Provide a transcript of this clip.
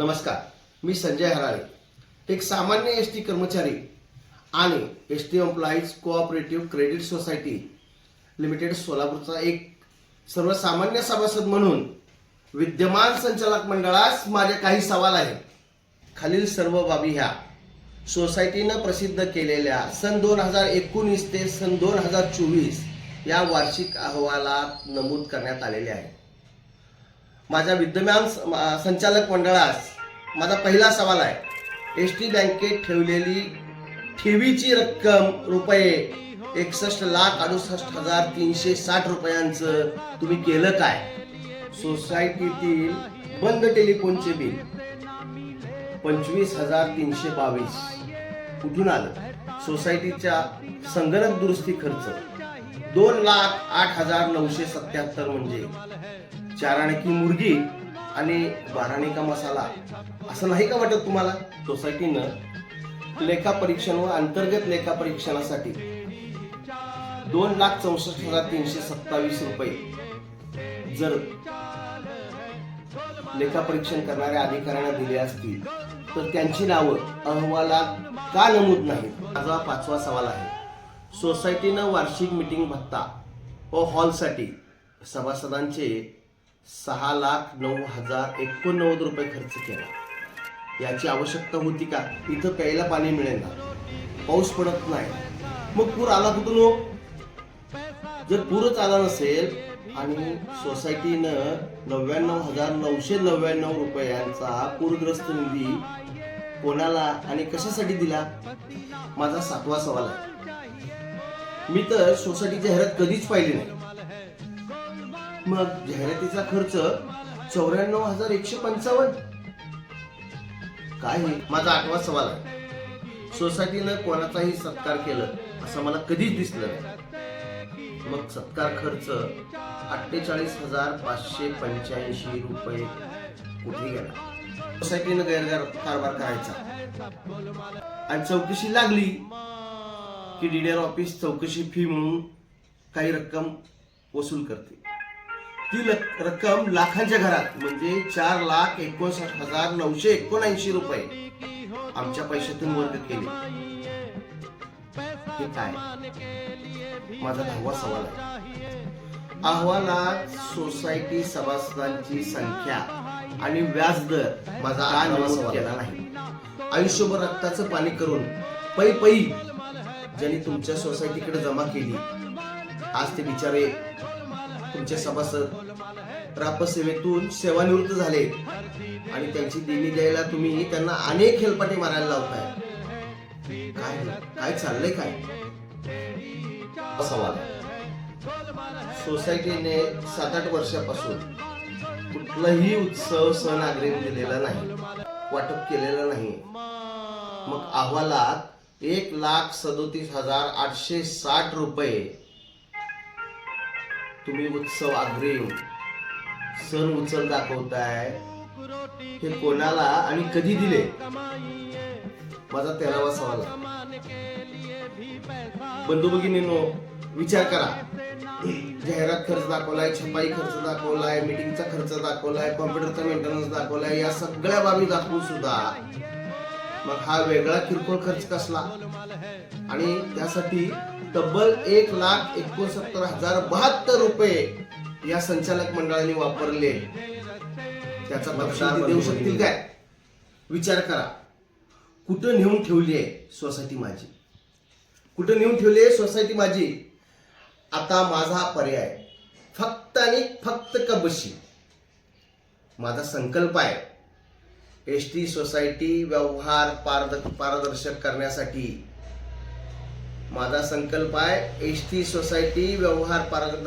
नमस्कार मी संजय हराळे एक सामान्य एस टी कर्मचारी आणि S T employees cooperative credit society limited सोलापूरचा एक सर्वसामान्य सभासद म्हणून विद्यमान संचालक मंडळास माझे काही सवाल आहेत. खालील सर्व बाबी ह्या. सोसायटीनं प्रसिद्ध केलेल्या सन दोन हजार एकोणीस ते सन दोन हजार चोवीस या वार्षिक अहवालात नमूद करण्यात आलेले आहे. माझ्या विद्यमान स- मा- संचालक मंडळास माझा पहिला सवाल आहे. एस टी बँकेत ठेवलेली ठेवीची रक्कम रुपये एकसष्ट लाख अडुसष्ट हजार तीनशे साठ रुपयांचं तुम्ही केलं काय? सोसायटीतील बंद टेलिफोनचे बिल पंचवीस हजार तीनशे बावीस. कुठून आलं? सोसायटीच्या संगणक दुरुस्ती खर्च दोन लाख आठ हजार नऊशे सत्याहत्तर म्हणजे. चाराणकी मुर्गी आणि बाराणिका मसाला असं नाही का वाटत तुम्हाला? सोसायटीनं लेखा परीक्षण व अंतर्गत लेखा परीक्षणासाठी दोन लाख चौसष्ट हजार तीनशे सत्तावीस रुपये जर लेखा परीक्षण करणाऱ्या अधिकाऱ्यांना दिले असतील तर त्यांची नावं अहवालात का नमूद नाहीत? माझा पाचवा सवाल आहे. सोसायटीनं वार्षिक मीटिंग भत्ता व हॉलसाठी सभासदांचे सहा लाख नऊ हजार एकोणनव्वद रुपये खर्च केला. याची आवश्यकता होती का? इथं प्यायला पाणी मिळेल ना. पाऊस पडत नाही. मग पूर आला कुठून हो? जर पूरच आला नसेल आणि सोसायटीनं नव्याण्णव हजार नऊशे नव्याण्णव रुपयांचा पूरग्रस्त निधी कोणाला आणि कशासाठी दिला? माझा सातवा सवाल आहे. मी तर सोसायटी जाहिरात कधीच पाहिली नाही. मग जाहिरातीचा खर्च चौऱ्याण्णव हजार एकशे पंचावन्न. काय माझा आठवा सवाल आहे. सोसायटीनं कोणाचाही सत्कार केलं असं मला कधीच दिसलं नाही. मग सत्कार खर्च अठ्ठेचाळीस हजार पाचशे पंच्याऐंशी रुपये कुठे गेला? सोसायटीनं गैरगार कारभार करायचा. आणि चौकशी लागली की डीडीआर ऑफिस चौकशी फी म्हणून काही रक्कम वसूल करते. ती रक्कम लाखांच्या घरात म्हणजे चार लाख एकोणसाठ हजार नऊशे एकोणऐंशी रुपये आमच्या पैशातून वर्ग केले. हे काय? माझा दहावा सवाल आहे. अहवालात सोसायटी सभासदांची संख्या आणि व्याजदर माझा का नमूद केला नाही. आयुष्यभर रक्ताचं पाणी करून पै पै ज्यांनी तुमच्या सोसायटीकडे जमा केली आज ते बिचारे तुमचे सभासद रापसेवेतून सेवानिवृत्त झाले. आणि त्यांची देणी द्यायला तुम्ही त्यांना अनेक हेलपाटे मारायला लावताय. काय काय चाललंय काय? सवाल सोसायटीने सात आठ वर्षापासून कुठलाही उत्सव सण अग्रिम दिलेला नाही वाटप केलेलं नाही. मग अहवालात एक लाख सदोतीस हजार आठशे साठ रुपये तुम्ही उत्सव अग्रिम सण उचल दाखवताय. हे कोणाला आणि कधी दिले? माझा तेरावा सवाल बंधू भगिनीनो विचार करा. जाहिरात खर्च दाखवलाय छपाई खर्च दाखवलाय मीटिंगचा खर्च दाखवलाय कॉम्प्युटरचा मेंटेनन्स दाखवलाय या सगळ्या बाबी दाखवून सुद्धा मग हा वेगळा किरकोळ खर्च कसला? आणि त्यासाठी तब्बल एक लाख एकोणसत्तर हजार बहात्तर रुपये या संचालक मंडळाने वापरले. त्याचा तपशील देऊ शकतील काय? विचार करा. कुठं नेऊन ठेवली आहे सोसायटी माझी? कुठं नेऊन ठेवली आहे सोसायटी माझी? आता माझा पर्याय फक्त आणि फक्त कबशी. माझा संकल्प आहे. एस टी सोसायटी व्यवहार पारद पारदर्शक करण्यासाठी माझा संकल्प आहे एस टी सोसायटी व्यवहार पारदर्शक